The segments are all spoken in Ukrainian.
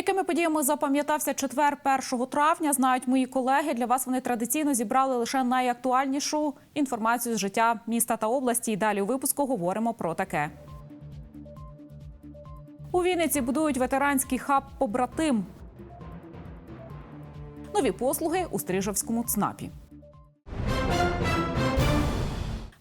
Якими подіями запам'ятався четвер 1 травня, знають мої колеги. Для вас вони традиційно зібрали лише найактуальнішу інформацію з життя міста та області. І далі у випуску говоримо про таке. У Вінниці будують ветеранський хаб побратим. Нові послуги у Стрижовському ЦНАПі.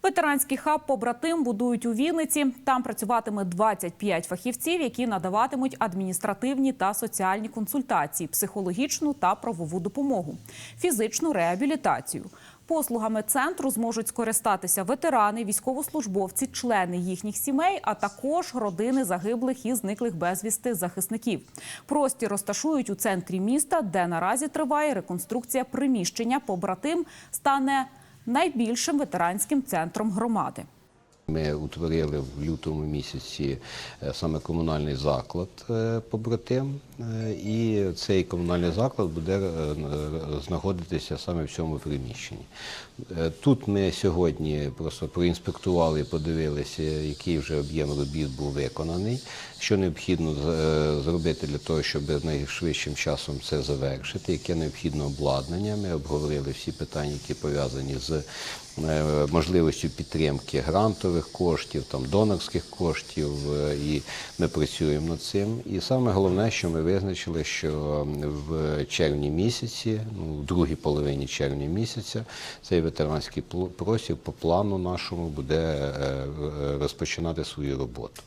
Ветеранський хаб побратим будують у Вінниці. Там працюватиме 25 фахівців, які надаватимуть адміністративні та соціальні консультації, психологічну та правову допомогу, фізичну реабілітацію. Послугами центру зможуть скористатися ветерани, військовослужбовці, члени їхніх сімей, а також родини загиблих і зниклих безвісти захисників. Простір розташують у центрі міста, де наразі триває реконструкція приміщення. Побратим стане найбільшим ветеранським центром громади. Ми утворили в лютому місяці е, саме комунальний заклад е, побратим, і цей комунальний заклад буде е, знаходитися саме в цьому приміщенні. Е, Тут ми сьогодні просто проінспектували і подивилися, який вже об'єм робіт був виконаний, що необхідно е, зробити для того, щоб найшвидшим часом це завершити, яке необхідне обладнання. Ми обговорили всі питання, які пов'язані з можливістю підтримки грантових коштів, там донорських коштів, і ми працюємо над цим. І саме головне, що ми визначили, що в червні місяці, ну в другій половині червня місяця, цей ветеранський простір по плану нашому буде е, е, розпочинати свою роботу.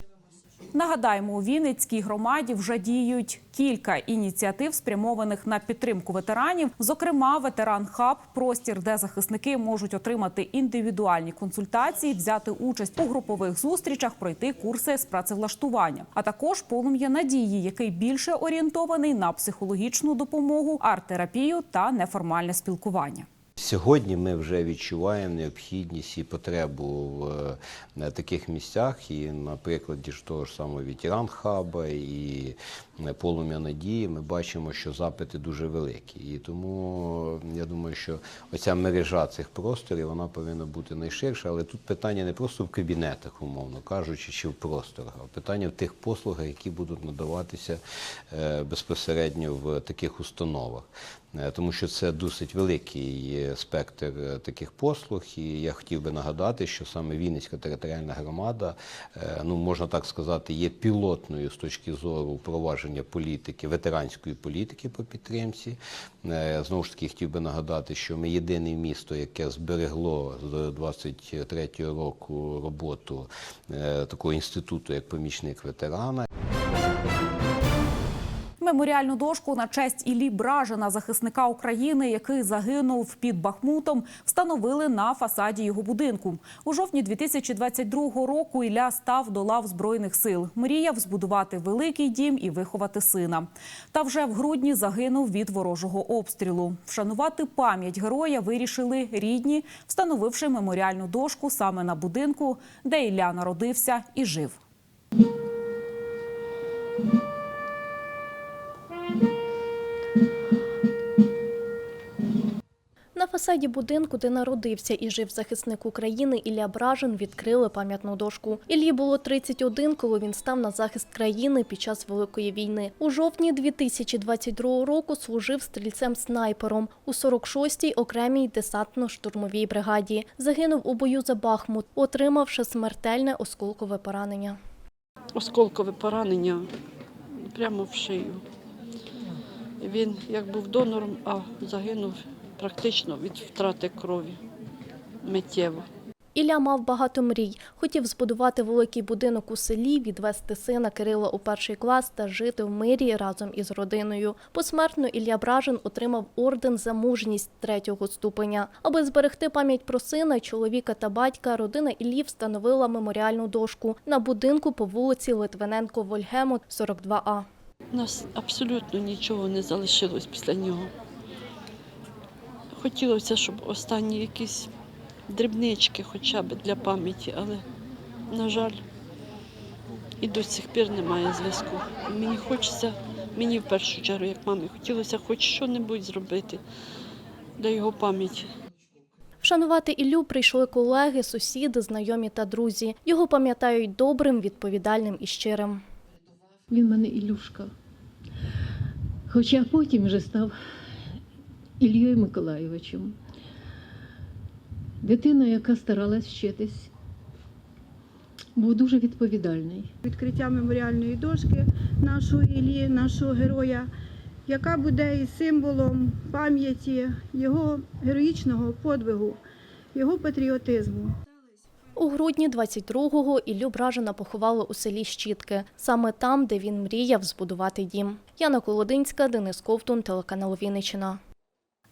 Нагадаємо, у Вінницькій громаді вже діють кілька ініціатив, спрямованих на підтримку ветеранів. Зокрема, ветеран хаб простір, де захисники можуть отримати індивідуальні консультації, взяти участь у групових зустрічах, пройти курси з працевлаштування, а також полум'я надії, який більше орієнтований на психологічну допомогу, арт-терапію та неформальне спілкування. Сьогодні ми вже відчуваємо необхідність і потребу в е, таких місцях, і на прикладі ж того ж самого ветеран хаба і полум'я надії ми бачимо, що запити дуже великі. І тому я думаю, що оця мережа цих просторів вона повинна бути найширша, але тут питання не просто в кабінетах, умовно кажучи, чи в просторах, а питання в тих послугах, які будуть надаватися е, безпосередньо в таких установах. Е, Тому що це досить великий спектр е, таких послуг, і я хотів би нагадати, що саме Вінницька територіальна громада, ну можна так сказати, є пілотною з точки зору впровадження політики, ветеранської політики по підтримці. Е, Знову ж таки, хотів би нагадати, що ми єдине місто, яке зберегло з 23-го року роботу е, такого інституту, як помічник ветерана. Меморіальну дошку на честь Іллі Бражина, захисника України, який загинув під Бахмутом, встановили на фасаді його будинку. У жовтні 2022 року Ілля став до лав збройних сил. Мріяв збудувати великий дім і виховати сина. Та вже в грудні загинув від ворожого обстрілу. Вшанувати пам'ять героя вирішили рідні, встановивши меморіальну дошку саме на будинку, де Ілля народився і жив. На фасаді будинку, де народився і жив захисник України Ілля Бражин, відкрили пам'ятну дошку. Іллі було 31, коли він став на захист країни під час Великої війни. У жовтні 2022 року служив стрільцем-снайпером у 46-й окремій десантно-штурмовій бригаді. Загинув у бою за Бахмут, отримавши смертельне осколкове поранення. осколкове поранення прямо в шию. Він як був донором, а загинув практично від втрати крові миттєво. Ілля мав багато мрій. Хотів збудувати великий будинок у селі, відвести сина Кирила у перший клас та жити в мирі разом із родиною. Посмертно Ілля Бражин отримав орден за мужність третього ступеня. Аби зберегти пам'ять про сина, чоловіка та батька, родина Іллі встановила меморіальну дошку на будинку по вулиці Литвиненко Вольгему, 42А. У нас абсолютно нічого не залишилось після нього. Хотілося, щоб останні якісь дрібнички хоча б для пам'яті, але, на жаль, і до сих пір немає зв'язку. Мені хочеться, мені в першу чергу, як мамі, хотілося хоч що-небудь зробити для його пам'яті. Вшанувати Іллю прийшли колеги, сусіди, знайомі та друзі. Його пам'ятають добрим, відповідальним і щирим. Він мене Ілюшка. Хоча потім вже став Іллею Миколайовичем. Дитина, яка старалась вчитись, був дуже відповідальний. відкриття меморіальної дошки нашого Іллі, нашого героя, яка буде і символом пам'яті його героїчного подвигу, його патріотизму. У грудні 22-го Іллю Бражина поховали у селі Щітки, саме там, де він мріяв збудувати дім. Яна Колодинська, Денис Ковтун, телеканал Вінниччина.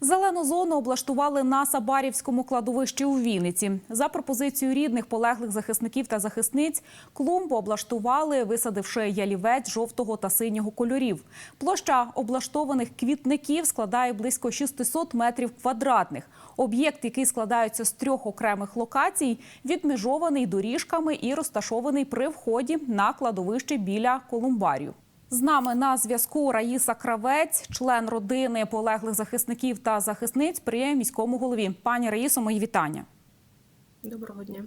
Зелену зону облаштували на Сабарівському кладовищі у Вінниці. За пропозицією рідних полеглих захисників та захисниць клумбу облаштували, висадивши ялівець жовтого та синього кольорів. Площа облаштованих квітників складає близько 600 метрів квадратних. Об'єкт, який складається з трьох окремих локацій, відмежований доріжками і розташований при вході на кладовище біля колумбарію. З нами на зв'язку Раїса Кравець, член родини полеглих захисників та захисниць при міському голові. Пані Раїсо, мої вітання. Доброго дня.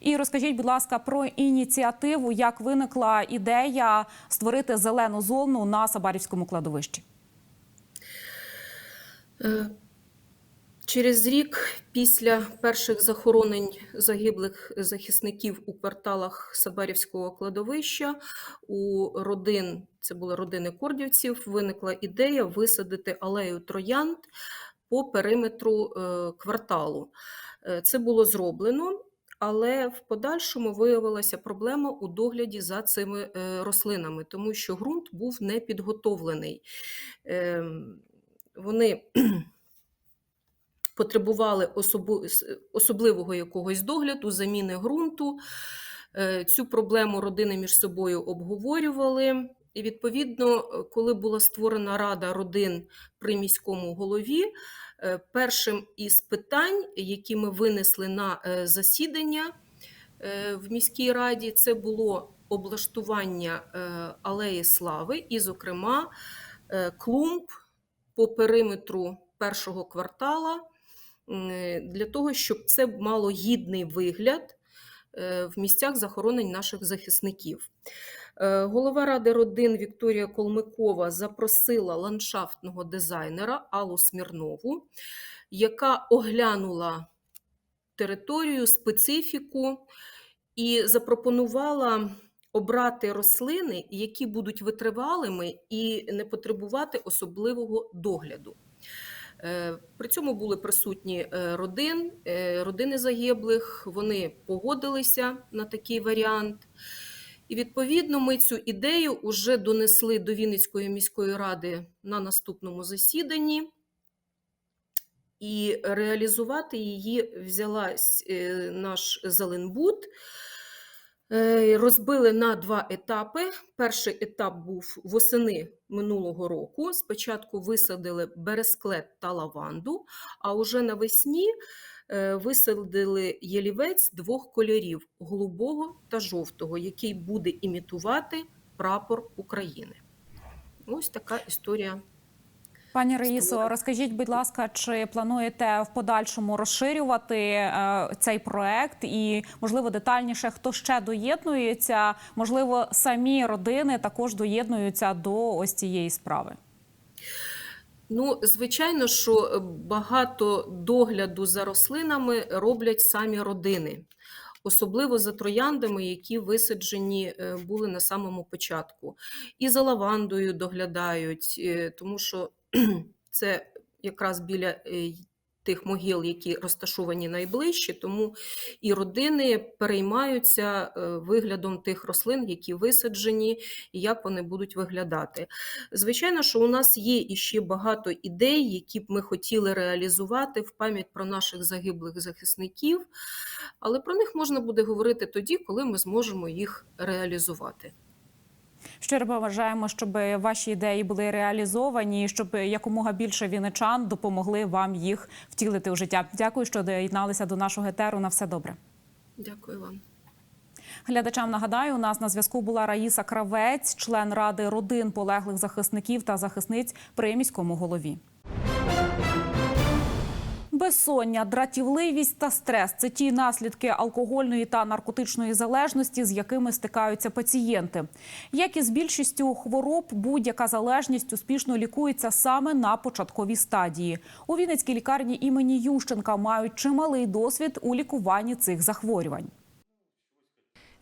І розкажіть, будь ласка, про ініціативу, як виникла ідея створити зелену зону на Сабарівському кладовищі. Через рік після перших захоронень загиблих захисників у кварталах Сабарівського кладовища у родин, це були родини кордівців, виникла ідея висадити алею троянд по периметру е, кварталу. Е, Це було зроблено, але в подальшому виявилася проблема у догляді за цими е, рослинами, тому що ґрунт був не підготовлений. Ем, Вони потребували особу- особливого якогось догляду, заміни ґрунту. Е, Цю проблему родини між собою обговорювали. І відповідно, е, коли була створена рада родин при міському голові, е, першим із питань, які ми винесли на засідання в міській раді, це було облаштування алеї слави, і, зокрема, клумб по периметру першого квартала для того, щоб це мало гідний вигляд е, в місцях захоронень наших захисників. Е, Голова ради родин Вікторія Колмикова запросила ландшафтного дизайнера Аллу Смірнову, яка оглянула територію, специфіку і запропонувала обрати рослини, які будуть витривалими і не потребувати особливого догляду. Е, При цьому були присутні е, родин, е, родини загиблих, вони погодилися на такий варіант. І відповідно ми цю ідею вже донесли до Вінницької міської ради на наступному засіданні. І реалізувати її взялась наш Зеленбуд. Е, Розбили на два етапи. Перший етап був восени минулого року. Спочатку висадили бересклет та лаванду, а уже навесні е, висадили ялівець двох кольорів голубого та жовтого, який буде імітувати прапор України. Ось така історія. Пані Раїсо, розкажіть, будь ласка, чи плануєте в подальшому розширювати е, цей проект і, можливо, детальніше, хто ще доєднується? Можливо, самі родини також доєднуються до ось цієї справи. Ну, звичайно, що багато догляду за рослинами роблять самі родини, особливо за трояндами, які висаджені е, були на самому початку. І за лавандою доглядають, е, тому що це якраз біля е, тих могил, які розташовані найближче, тому і родини переймаються е, виглядом тих рослин, які висаджені, і як вони будуть виглядати. Звичайно, що у нас є іще багато ідей, які б ми хотіли реалізувати в пам'ять про наших загиблих захисників, але про них можна буде говорити тоді, коли ми зможемо їх реалізувати. Щиро бажаємо, щоб ваші ідеї були реалізовані, і щоб якомога більше віничан допомогли вам їх втілити у життя. Дякую, що доєдналися до нашого етеру. На все добре. Дякую вам. Глядачам нагадаю, у нас на зв'язку була Раїса Кравець, член ради родин полеглих захисників та захисниць при міському голові. Безсоння, дратівливість та стрес це ті наслідки алкогольної та наркотичної залежності, з якими стикаються пацієнти. Як і з більшістю хвороб, будь-яка залежність успішно лікується саме на початковій стадії. У Вінницькій лікарні імені Ющенка мають чималий досвід у лікуванні цих захворювань.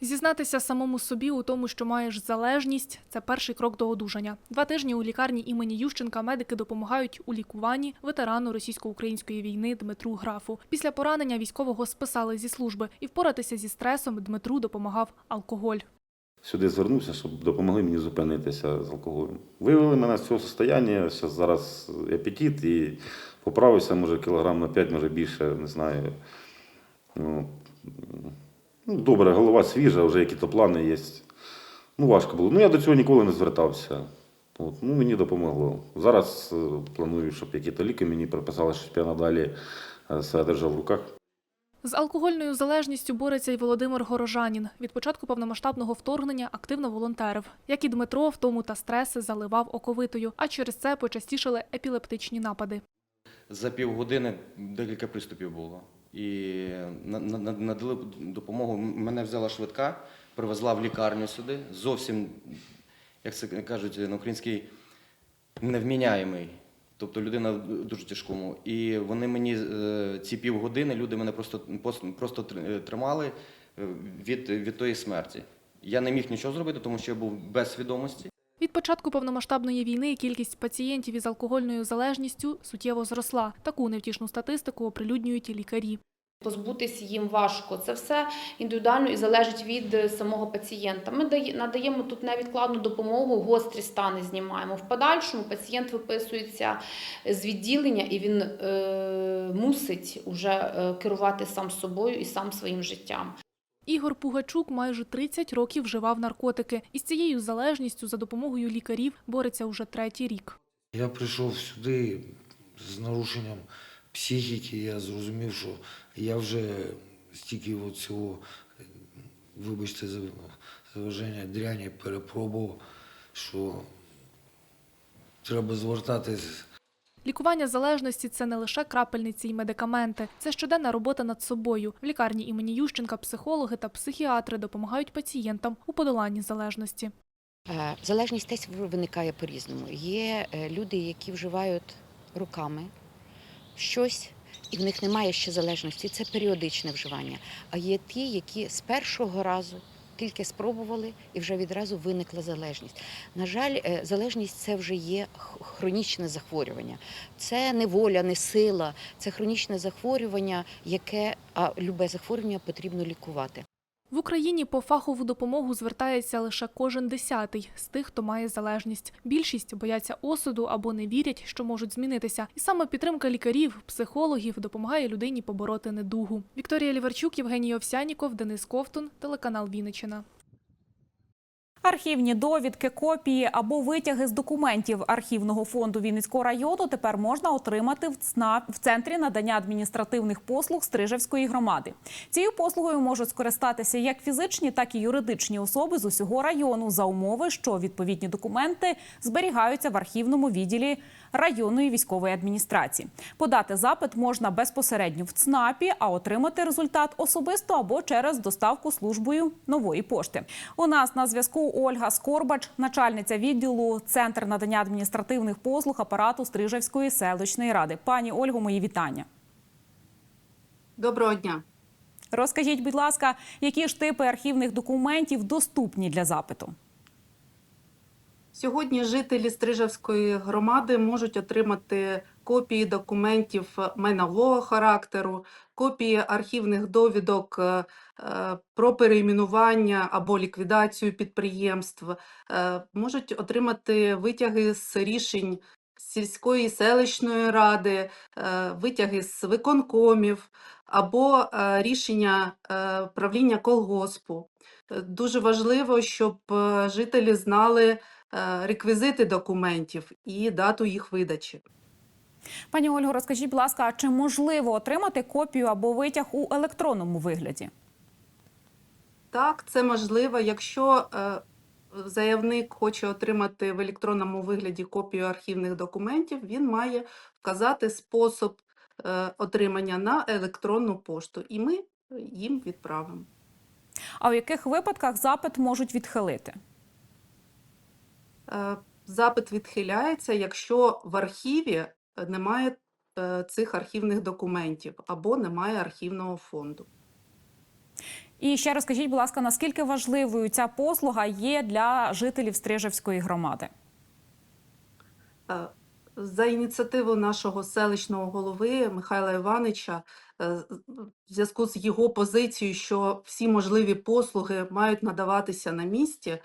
Зізнатися самому собі у тому, що маєш залежність це перший крок до одужання. Два тижні у лікарні імені Ющенка медики допомагають у лікуванні ветерану російсько-української війни Дмитру Графу. Після поранення військового списали зі служби, і впоратися зі стресом Дмитру допомагав алкоголь. Сюди звернувся, щоб допомогли мені зупинитися з алкоголем. Вивели мене з цього состояння, зараз, зараз апетит і поправився, може, кілограм на 5, може більше, не знаю. Ну, ну, добре, голова свіжа, вже які-то плани є. Ну, важко було. Ну, я до цього ніколи не звертався. От, ну, мені допомогло. Зараз е, планую, щоб які-то ліки мені приписали, щоб я надалі е, себе держав в руках. З алкогольною залежністю бореться й Володимир Горожанін. Від початку повномасштабного вторгнення активно волонтерив. Як і Дмитро, втому та стреси заливав оковитою, а через це почастішали епілептичні напади. За півгодини декілька приступів було. І на- на- на- надали допомогу. Мене взяла швидка, привезла в лікарню сюди. Зовсім, як це кажуть на українській, невміняємий. Тобто людина в дуже тяжкому. І вони мені е, ці півгодини, люди мене просто, просто тримали е, від, від тої смерті. Я не міг нічого зробити, тому що я був без свідомості. Від початку повномасштабної війни кількість пацієнтів із алкогольною залежністю суттєво зросла. Таку невтішну статистику оприлюднюють і лікарі. Позбутися їм важко. Це все індивідуально і залежить від е, самого пацієнта. Ми надаємо тут невідкладну допомогу, гострі стани знімаємо. В подальшому пацієнт виписується з відділення і він е, мусить уже е, керувати сам собою і сам своїм життям. Ігор Пугачук майже 30 років вживав наркотики. І з цією залежністю за допомогою лікарів бореться уже третій рік. Я прийшов сюди з нарушенням психіки, я зрозумів, що я вже стільки цього, вибачте за за дряні перепробував, що треба звертатись Лікування залежності це не лише крапельниці й медикаменти, це щоденна робота над собою. В лікарні імені Ющенка психологи та психіатри допомагають пацієнтам у подоланні залежності. Е, Залежність теж виникає по-різному. Є е, люди, які вживають руками щось, і в них немає ще залежності. Це періодичне вживання. А є ті, які з першого разу тільки спробували і вже відразу виникла залежність. На жаль, е, залежність це вже є хронічне захворювання. Це не воля, не сила, це хронічне захворювання, яке а любе захворювання потрібно лікувати. В Україні по фахову допомогу звертається лише кожен десятий з тих, хто має залежність. Більшість бояться осуду або не вірять, що можуть змінитися. І саме підтримка лікарів, психологів допомагає людині побороти недугу. Вікторія Ліварчук, Євгеній Овсяніков, Денис Ковтун, телеканал Вінниччина. Архівні довідки, копії або витяги з документів архівного фонду Вінницького району тепер можна отримати в ЦНАП в центрі надання адміністративних послуг Стрижевської громади. Цією послугою можуть скористатися як фізичні, так і юридичні особи з усього району за умови, що відповідні документи зберігаються в архівному відділі районної військової адміністрації. Подати запит можна безпосередньо в ЦНАПі, а отримати результат особисто або через доставку службою нової пошти. У нас на зв'язку Ольга Скорбач, начальниця відділу Центр надання адміністративних послуг апарату Стрижевської селищної ради. Пані Ольго, мої вітання. Доброго дня. Розкажіть, будь ласка, які ж типи архівних документів доступні для запиту? Сьогодні жителі Стрижевської громади можуть отримати копії документів майнового характеру, копії архівних довідок е, про перейменування або ліквідацію підприємств, е, можуть отримати витяги з рішень сільської селищної ради, е, витяги з виконкомів або рішення правління колгоспу. Дуже важливо, щоб жителі знали реквізити документів і дату їх видачі. Пані Ольго, розкажіть, будь ласка, а чи можливо отримати копію або витяг у електронному вигляді? Так, це можливо, якщо е, заявник хоче отримати в електронному вигляді копію архівних документів, він має вказати спосіб е, отримання на електронну пошту, і ми їм відправимо. А у яких випадках запит можуть відхилити? Е, Запит відхиляється, якщо в архіві е, немає е, цих архівних документів або немає архівного фонду. І ще розкажіть, будь ласка, наскільки важливою ця послуга є для жителів Стрижевської громади? За ініціативу нашого селищного голови Михайла Іванича, е, в зв'язку з його позицією, що всі можливі послуги мають надаватися на місці,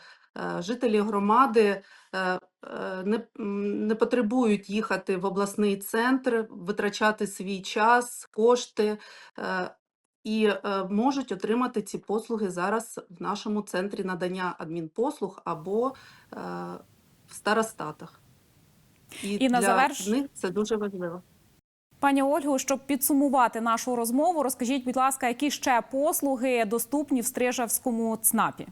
жителі громади е, е, не, не потребують їхати в обласний центр, витрачати свій час, кошти е, і е, можуть отримати ці послуги зараз в нашому центрі надання адмінпослуг або е, в старостатах. І, І на заверш- них це дуже важливо. Пані Ольгу, щоб підсумувати нашу розмову, розкажіть, будь ласка, які ще послуги доступні в Стрижевському ЦНАПі?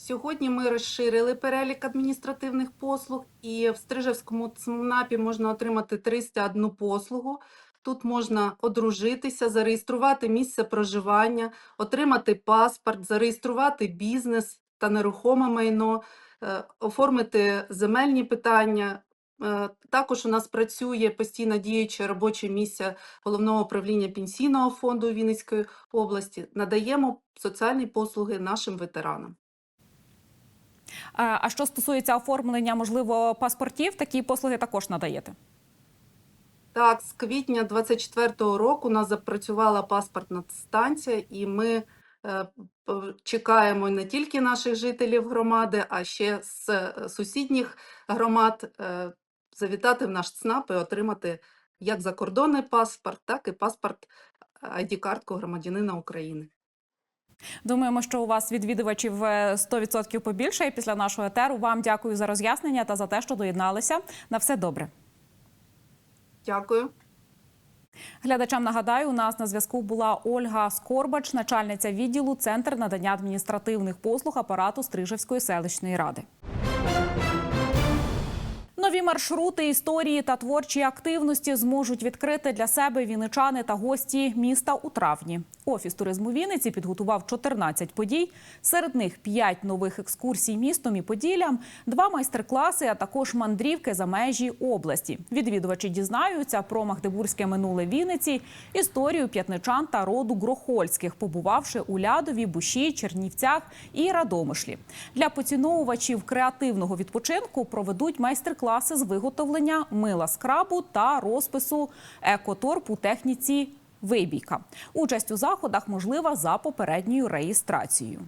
Сьогодні ми розширили перелік адміністративних послуг, і в Стрижевському ЦНАПі можна отримати 301 послугу. Тут можна одружитися, зареєструвати місце проживання, отримати паспорт, зареєструвати бізнес та нерухоме майно, е, оформити земельні питання. Е, Також у нас працює постійно діюче робоче місце головного управління пенсійного фонду Вінницької області. Надаємо соціальні послуги нашим ветеранам. А що стосується оформлення, можливо, паспортів, такі послуги також надаєте? Так, з квітня 24-го року у нас запрацювала паспортна станція, і ми е, чекаємо не тільки наших жителів громади, а ще з е, сусідніх громад е, завітати в наш ЦНАП і отримати як закордонний паспорт, так і паспорт ID-картку громадянина України. Думаємо, що у вас відвідувачів е, 100% побільшає після нашого етеру. Вам дякую за роз'яснення та за те, що доєдналися. На все добре. Дякую. Глядачам нагадаю, у нас на зв'язку була Ольга Скорбач, начальниця відділу Центр надання адміністративних послуг апарату Стрижевської селищної ради. Нові маршрути, історії та творчі активності зможуть відкрити для себе вінничани та гості міста у травні. Офіс туризму Вінниці підготував 14 подій. Серед них 5 нових екскурсій містом і Поділлям, два майстер-класи, а також мандрівки за межі області. Відвідувачі дізнаються про магдебурзьке минуле Вінниці, історію п'ятничан та роду Грохольських, побувавши у Лядові, Буші, Чернівцях і Радомишлі. Для поціновувачів креативного відпочинку проведуть майстер-класи з виготовлення мила скрабу та розпису екоторп у техніці вибійка. Участь у заходах можлива за попередньою реєстрацією.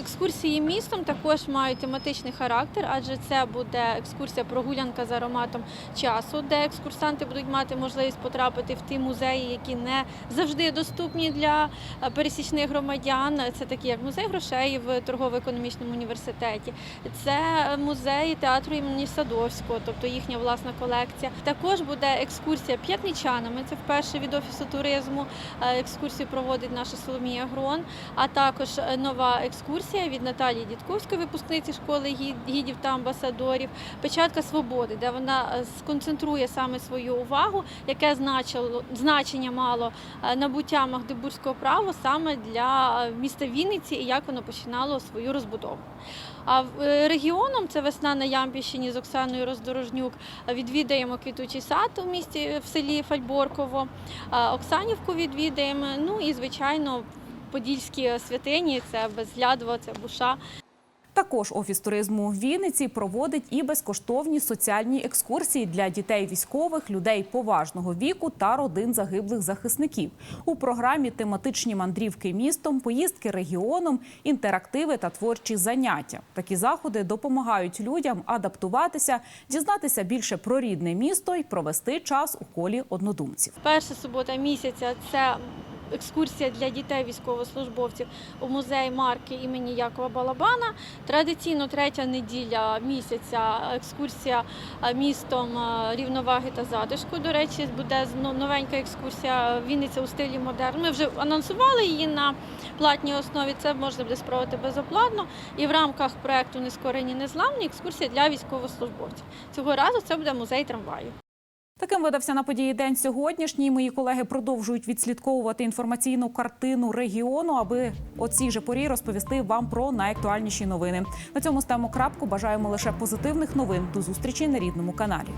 Екскурсії містом також мають тематичний характер, адже це буде екскурсія прогулянка з ароматом часу, де екскурсанти будуть мати можливість потрапити в ті музеї, які не завжди доступні для е, пересічних громадян. Це такі як музей грошей в торгово-економічному університеті, це музей театру імені Садовського, тобто їхня власна колекція. Також буде екскурсія п'ятничанами. Це вперше від офісу туризму. Е, Екскурсію проводить наша Соломія Грон, а також е, нова екскурсія від Наталії Дідковської, випускниці школи гідів та амбасадорів. Печатка свободи, де вона е, сконцентрує саме свою увагу, яке значило значення мало е, набуття магдебурзького права саме для е, міста Вінниці і як воно починало свою розбудову. А регіоном це весна на Ямпільщині з Оксаною Роздорожнюк. Відвідаємо квітучий сад у місті в селі Фальборково, Оксанівку відвідаємо. Ну і звичайно. Подільські святині це Безглядово, це Буша. Також офіс туризму в Вінниці проводить і безкоштовні соціальні екскурсії для дітей військових, людей поважного віку та родин загиблих захисників. У програмі тематичні мандрівки містом, поїздки регіоном, інтерактиви та творчі заняття. Такі заходи допомагають людям адаптуватися, дізнатися більше про рідне місто і провести час у колі однодумців. Перша субота місяця це екскурсія для дітей військовослужбовців у музей марки імені Якова Балабана. Традиційно третя неділя місяця екскурсія е, містом е, рівноваги та затишку. До речі, буде новенька екскурсія Вінниця у стилі модерн. Ми вже анонсували її на платній основі. Це можна буде спробувати безоплатно. І в рамках проекту Нескорені незламні екскурсія для військовослужбовців. Цього разу це буде музей трамваю. Таким видався на події день сьогоднішній. Мої колеги продовжують відслідковувати інформаційну картину регіону, аби о цій же порі розповісти вам про найактуальніші новини. На цьому ставимо крапку. Бажаємо лише позитивних новин. До зустрічі на рідному каналі.